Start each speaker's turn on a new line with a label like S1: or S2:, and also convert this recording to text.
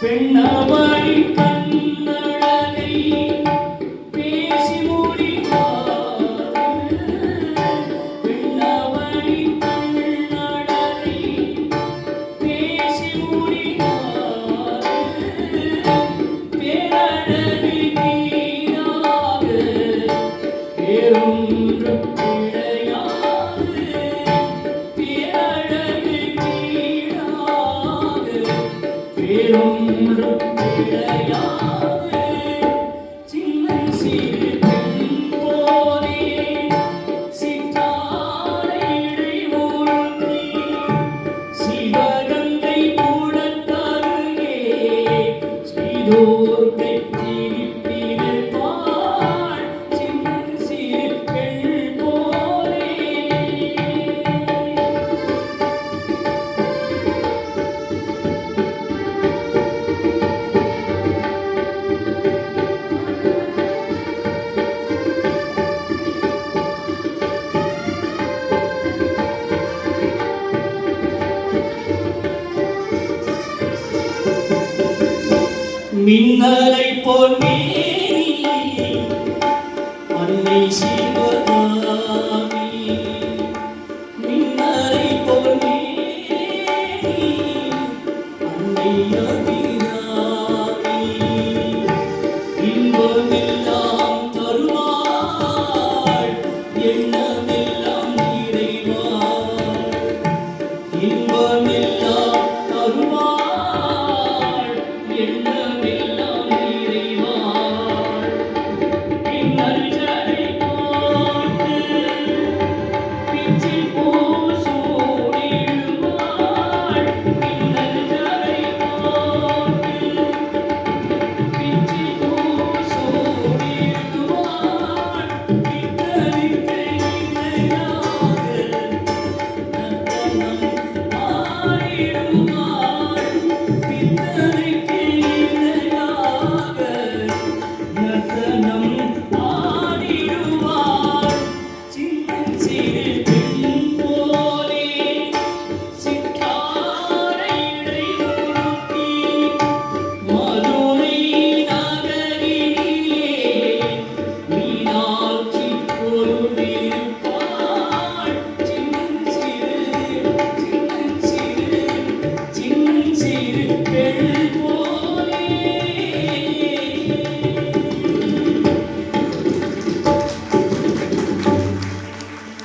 S1: பெண்ணமாடி கண்ணழகை பேசி முடித்தார் பெண்ணமாடி கண்ணழகை பேசி முடித்தார் பேரழகை நீராக பேரொன்று பேரழகை நீராக பேரும் Senhor. மின்னலை போல் மேனி அன்னை சீ see.